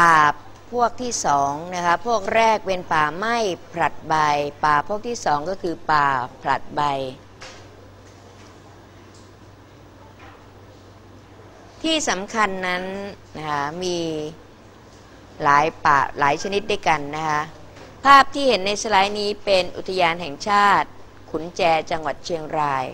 ป่าพวกที่สองนะคะพวกแรกเป็นป่าไม้ผลัดใบ ป่าพวกที่สองก็คือป่าผลัดใบ ที่สำคัญนั้นนะคะมีหลายป่าหลายชนิดด้วยกันนะคะภาพที่เห็นในสไลด์นี้เป็นอุทยานแห่งชาติ ขุนแจจังหวัดเชียงราย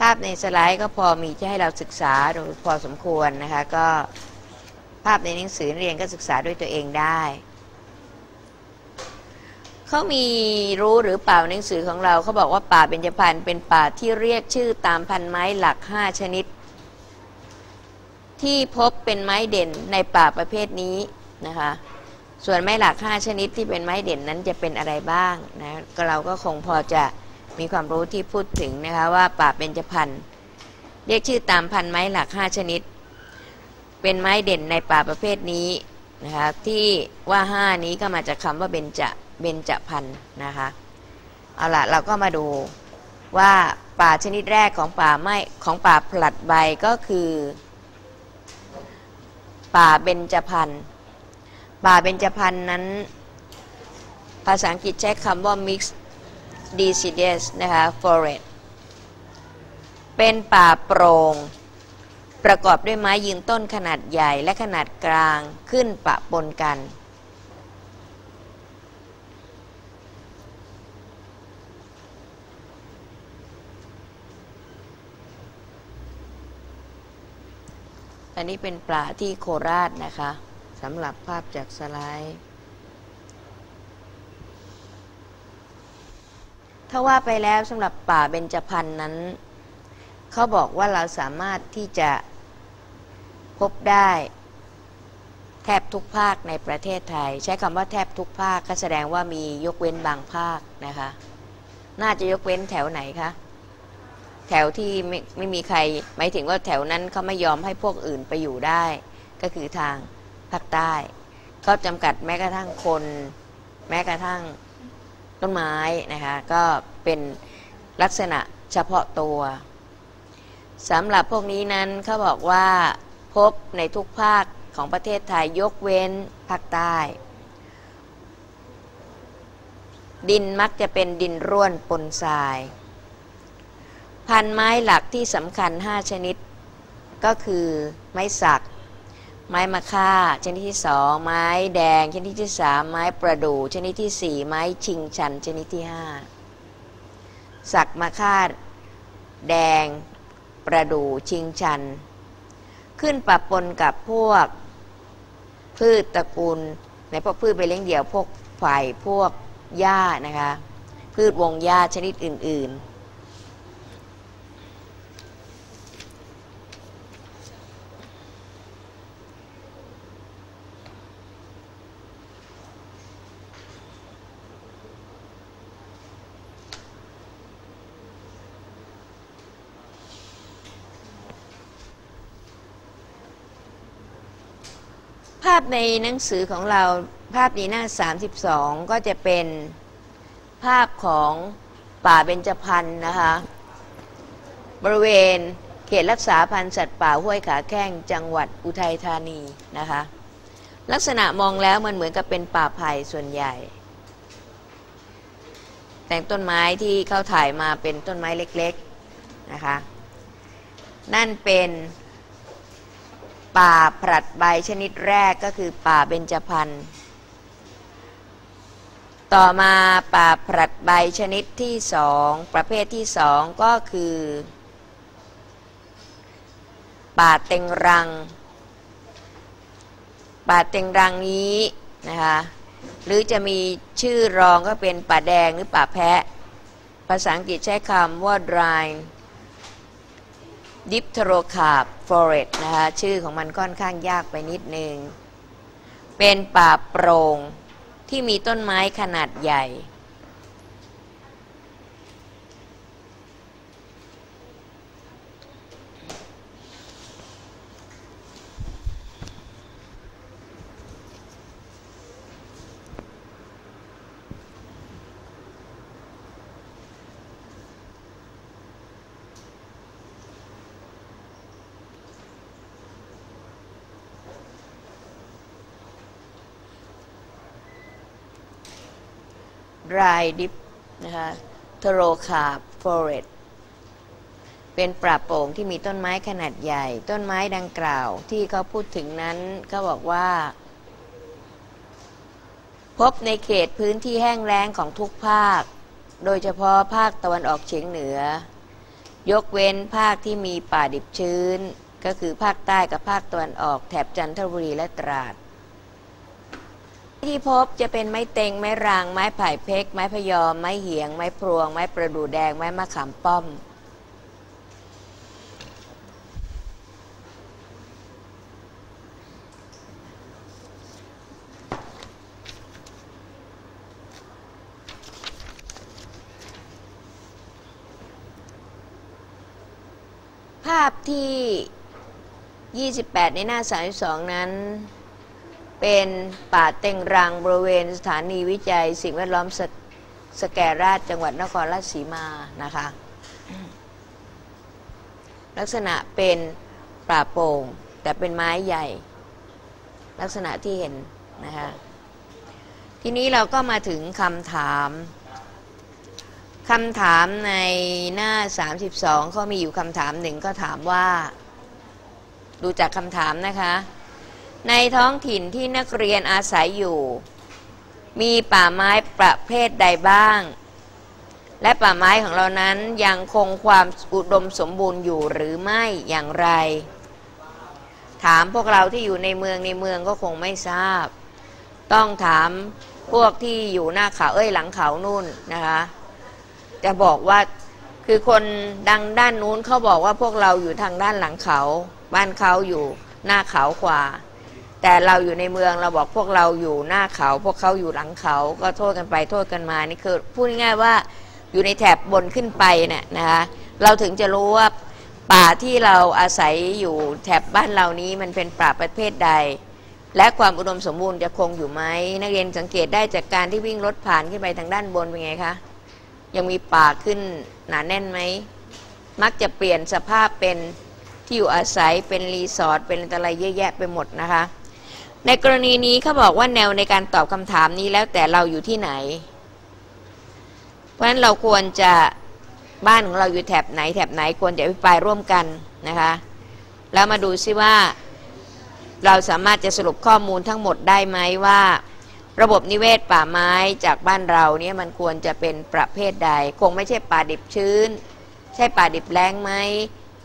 ภาพในสไลด์ก็พอมีจะให้เราศึกษาดูพอสมควรนะคะก็ ภาพในหนังสือเรียนก็ศึกษาด้วยตัวเองได้เขามีรู้หรือเปล่าหนังสือของเราเขาบอกว่าป่าเบญจพรรณเป็นป่าที่เรียกชื่อตามพันไม้หลัก 5 ชนิด ที่พบเป็นไม้เด่นในป่าประเภทนี้นะคะ ส่วนไม้หลัก 5 ชนิดที่เป็นไม้เด่นนั้นจะเป็นอะไรบ้างนะเราก็คงพอจะมีความรู้ที่พูดถึงนะคะว่าป่าเบญจพรรณเรียกชื่อตามพันไม้หลัก 5 ชนิด เป็นไม้เด่นในป่าประเภทนี้นะคะที่ว่า 5 นี้ก็มาจากคำว่าเบญจเบญจพรรณนะคะเอาละเราก็มาดูว่าป่าชนิดแรกของป่าไม้ของป่าผลัดใบก็คือ ป่าเบญจพรรณป่าเบญจพรรณนั้น ภาษาอังกฤษใช้คำว่า mixed deciduous นะคะ forest เป็นป่าโปร่ง ประกอบด้วยไม้ยืนต้นขนาดใหญ่และขนาดกลางขึ้นปะปนกัน อันนี้เป็นป่าที่โคราชนะคะสำหรับภาพจากสไลด์ถ้าว่าไปแล้วสำหรับป่าเบญจพรรณนั้น เขาบอกว่าเราสามารถที่จะ พบได้แทบทุกภาคในประเทศไทย ใช้คำว่าแทบทุกภาคก็แสดงว่ามียกเว้นบางภาคนะคะ น่าจะยกเว้นแถวไหนคะแถวที่ไม่ไม่มีใคร หมายถึงว่าแถวนั้นเขาไม่ยอมให้พวกอื่นไปอยู่ได้ ก็คือทางภาคใต้เขาจำกัดแม้กระทั่งคน แม้กระทั่งต้นไม้นะคะก็เป็นลักษณะเฉพาะตัวสำหรับพวกนี้นั้นเขาบอกว่า พบในทุกภาคของประเทศไทยยกเว้นภาคใต้ ดินมักจะเป็นดินร่วนปนทราย พันไม้หลักที่สำคัญ 5 ชนิด ก็คือไม้สัก ไม้มะค่าชนิดที่สองไม้แดงชนิดที่สามไม้ประดู่ชนิดที่สี่ไม้ชิงชันชนิดที่ห้าสักมะค่าแดงประดู่ชิงชัน ขึ้นปะปนกับพวกพืชตระกูลในพวกพืชไปเลี้ยงเดี่ยวพวกไผ่พวกหญ้านะคะ พืชวงหญ้าชนิดอื่น ๆาพในหนังสือของเราภาพนี้หน้า 32 ก็จะเป็นภาพของป่าเบญจพรรณนะคะ บริเวณเขตรักษาพันธุ์สัตว์ป่าห้วยขาแข้งจังหวัดอุทัยธานีนะคะ ลักษณะมองแล้วมันเหมือนกับเป็นป่าไผ่ส่วนใหญ่ แต่งต้นไม้ที่เขาถ่ายมาเป็นต้นไม้เล็กๆนะคะ นั่นเป็น ป่าผลัดใบชนิดแรกก็คือป่าเบญจพรรณต่อมาป่าผลัดใบชนิดที่สองประเภทที่สองก็คือ ป่าเต็งรัง ป่าเต็งรังนี้นะคะหรือจะมีชื่อรองก็เป็นป่าแดงหรือป่าแพะ ภาษาอังกฤษใช้คำว่า dry ดิปโทรคาบฟอเรสนะคะชื่อของมันค่อนข้างยากไปนิดนึง เป็นป่าโปร่งที่มีต้นไม้ขนาดใหญ่ ไรดิฟนะคะเทโรคาฟอเรสเป็นปราบโป่งที่มีต้นไม้ขนาดใหญ่ ต้นไม้ดังกล่าวที่เขาพูดถึงนั้นก็บอกว่า พบในเขตพื้นที่แห้งแล้งของทุกภาค โดยเฉพาะภาคตะวันออกเฉียงเหนือ ยกเว้นภาคที่มีป่าดิบชื้น ก็คือภาคใต้กับภาคตะวันออกแถบจันทบุรีและตราด ที่พบจะเป็นไม้เต็ง ไม้ราง ไม้ไผ่เพก ไม้พยอม ไม้เหียง ไม้พรวง ไม้ประดู่แดง ไม้มะขามป้อม ภาพที่ 28 ในหน้า 32 นั้น เป็นป่าเต็งรังบริเวณสถานีวิจัย สิ่งแวดล้อมสสแกราชจังหวัดนครราชสีมานะคะ ลักษณะเป็นป่าโป่งแต่เป็นไม้ใหญ่ ลักษณะที่เห็นนะคะทีนี้เราก็มาถึงคำถามคำถามในหน้า 32เขามีอยู่คำถามหนึ่งก็ถามว่า ดูจากคำถามนะคะ ในท้องถิ่นที่นักเรียนอาศัยอยู่ มีป่าไม้ประเภทใดบ้าง และป่าไม้ของเรานั้นยังคงความอุดมสมบูรณ์อยู่หรือไม่อย่างไร ถามพวกเราที่อยู่ในเมืองในเมืองก็คงไม่ทราบ ต้องถามพวกที่อยู่หน้าเขาเอ้ยหลังเขานู่นนะคะจะบอกว่าคือคนดังด้านนู้นเขาบอกว่าพวกเราอยู่ทางด้านหลังเขา บ้านเขาอยู่หน้าเขาขวา แต่เราอยู่ในเมืองเราบอกพวกเราอยู่หน้าเขา พวกเขาอยู่หลังเขาก็โทษกันไปโทษกันมานี่คือพูดง่ายๆว่าอยู่ในแถบบนขึ้นไปเนี่ยนะคะเราถึงจะรู้ว่าป่าที่เราอาศัยอยู่แถบบ้านเรานี้มันเป็นป่าประเภทใด และความอุดมสมบูรณ์จะคงอยู่ไหมนักเรียนสังเกตได้จากการที่วิ่งรถผ่านขึ้นไปทางด้านบนเป็นไงคะยังมีป่าขึ้นหนาแน่นไหมมักจะเปลี่ยนสภาพเป็นที่อยู่อาศัยเป็นรีสอร์ทเป็นอะไรเยอะแยะไปหมดนะคะ ในกรณีนี้เขาบอกว่าแนวในการตอบคำถามนี้แล้วแต่เราอยู่ที่ไหน เพราะฉะนั้นเราควรจะบ้านของเราอยู่แถบไหน แถบไหนควรจะอภิปรายร่วมกันนะคะ แล้วมาดูซิว่า เราสามารถจะสรุปข้อมูลทั้งหมดได้ไหมว่า ระบบนิเวศป่าไม้จากบ้านเราเนี่ยมันควรจะเป็นประเภทใด คงไม่ใช่ป่าดิบชื้น ใช่ป่าดิบแล้งไหม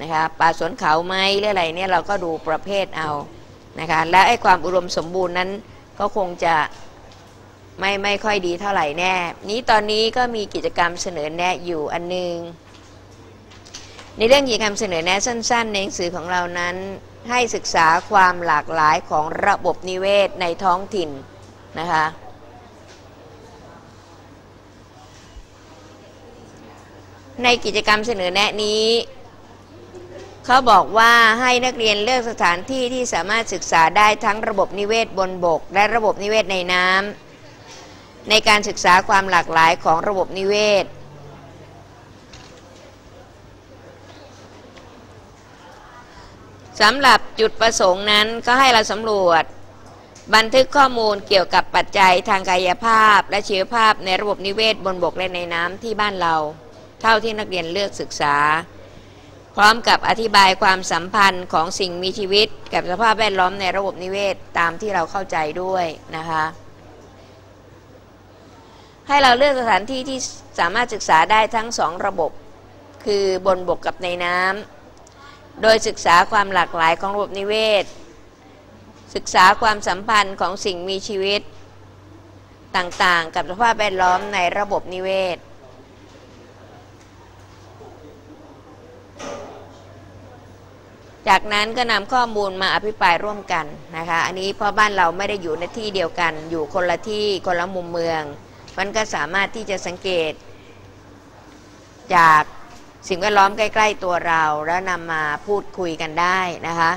นะคะป่าสวนเขาไหมหรืออะไรเนี่ยเราก็ดูประเภทเอา นะคะและไอ้ความอุดมสมบูรณ์นั้นก็คงจะไม่ไม่ค่อยดีเท่าไหร่แน่ นี้ตอนนี้ก็มีกิจกรรมเสนอแนะอยู่อันนึง ในเรื่องกิจกรรมเสนอแนะสั้น ๆ ในหนังสือของเรานั้นให้ศึกษาความหลากหลายของระบบนิเวศในท้องถิ่นนะคะในกิจกรรมเสนอแนะนี้ เขาบอกว่าให้นักเรียนเลือกสถานที่ที่สามารถศึกษาได้ทั้งระบบนิเวศบนบก และระบบนิเวศในน้ำในการศึกษาความหลากหลายของระบบนิเวศ สำหรับจุดประสงค์นั้นก็ให้เราสำรวจ บันทึกข้อมูลเกี่ยวกับปัจจัยทางกายภาพ และชีวภาพในระบบนิเวศบนบกและในน้ำที่บ้านเรา เท่าที่นักเรียนเลือกศึกษา พร้อมกับอธิบายความสัมพันธ์ของสิ่งมีชีวิต กับสภาพแวดล้อมในระบบนิเวศตามที่เราเข้าใจด้วยนะคะ ให้เราเลือกสถานที่ที่สามารถศึกษาได้ทั้งสองระบบ คือบนบกกับในน้ำโดยศึกษาความหลากหลายของระบบนิเวศ ศึกษาความสัมพันธ์ของสิ่งมีชีวิต ต่างๆ กับสภาพแวดล้อมในระบบนิเวศ จากนั้นก็นำข้อมูลมาอภิปรายร่วมกันนะคะ อันนี้เพราะบ้านเราไม่ได้อยู่ในที่เดียวกัน อยู่คนละที่คนละมุมเมือง มันก็สามารถที่จะสังเกต จากสิ่งแวดล้อมใกล้ ๆ ตัวเรา แล้วนำมาพูดคุยกันได้นะคะ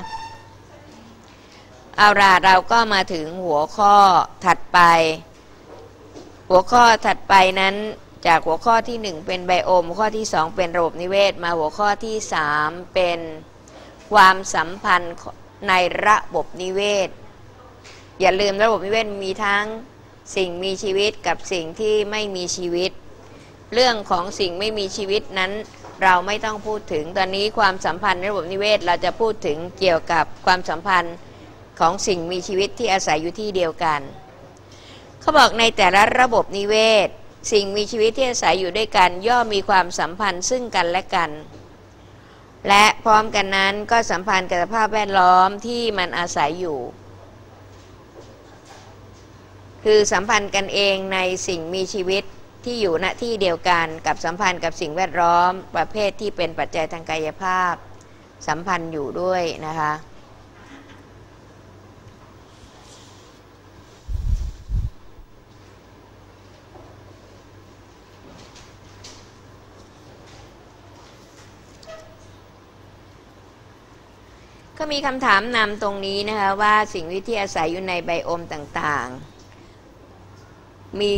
เอาล่ะเราก็มาถึงหัวข้อถัดไป หัวข้อถัดไปนั้นจากหัวข้อที่ 1 เป็นไบโอมหัวข้อที่ 2 เป็นระบบนิเวศ มาหัวข้อที่ 3 เป็น ความสัมพันธ์ในระบบนิเวศ อย่าลืมระบบนิเวศมีทั้งสิ่งมีชีวิตกับสิ่งที่ไม่มีชีวิต เรื่องของสิ่งไม่มีชีวิตนั้นเราไม่ต้องพูดถึงตอนนี้ความสัมพันธ์ในระบบนิเวศเราจะพูดถึงเกี่ยวกับความสัมพันธ์ของสิ่งมีชีวิตที่อาศัยอยู่ที่เดียวกันเขาบอกในแต่ละระบบนิเวศ สิ่งมีชีวิตที่อาศัยอยู่ด้วยกัน ย่อมมีความสัมพันธ์ซึ่งกันและกัน และพร้อมกันนั้นก็สัมพันธ์กับสภาพแวดล้อมที่มันอาศัยอยู่ คือสัมพันธ์กันเองในสิ่งมีชีวิตที่อยู่ณที่เดียวกันกับสัมพันธ์กับสิ่งแวดล้อมประเภทที่เป็นปัจจัยทางกายภาพ สัมพันธ์อยู่ด้วยนะคะ มีคำถามนำตรงนี้นะคะว่าสิ่งวิที่อาศัยอยู่ในไบโอมต่างๆ มี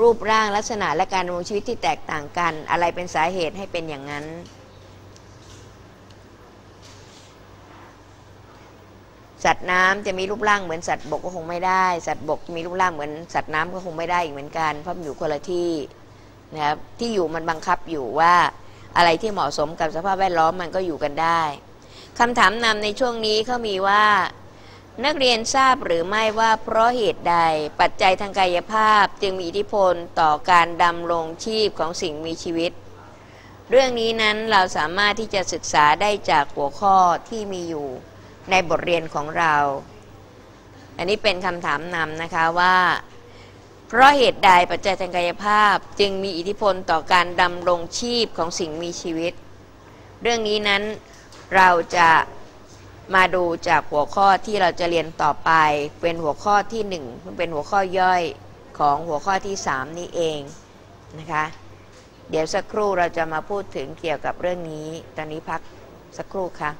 รูปร่างลักษณะและการดำรงชีวิตที่แตกต่างกัน อะไรเป็นสาเหตุให้เป็นอย่างนั้น สัตว์น้ำจะมีรูปร่างเหมือนสัตว์บกก็คงไม่ได้ สัตว์บกมีรูปร่างเหมือนสัตว์น้ำก็คงไม่ได้อีกเหมือนกันเพราะมันอยู่คนละที่นะครับที่อยู่มันบังคับอยู่ว่าอะไรที่เหมาะสมกับสภาพแวดล้อมมันก็อยู่กันได้ คำถามนำในช่วงนี้เขามีว่า นักเรียนทราบหรือไม่ว่าเพราะเหตุใดปัจจัยทางกายภาพจึงมีอิทธิพลต่อการดำรงชีพของสิ่งมีชีวิต เรื่องนี้นั้นเราสามารถที่จะศึกษาได้จากหัวข้อที่มีอยู่ในบทเรียนของเรา อันนี้เป็นคำถามนำนะคะว่า เพราะเหตุใดปัจจัยทางกายภาพจึงมีอิทธิพลต่อการดำรงชีพของสิ่งมีชีวิต เรื่องนี้นั้น เราจะมาดูจากหัวข้อที่เราจะเรียนต่อไป เป็นหัวข้อที่นึ่งเป็นหัวข้อย่อยของหัวข้อที่ 3 นี้เองนะคะ เดี๋ยวสักครู่เราจะมาพูดถึงเกี่ยวกับเรื่องนี้ ตอนนี้พักสักครู่ค่ะ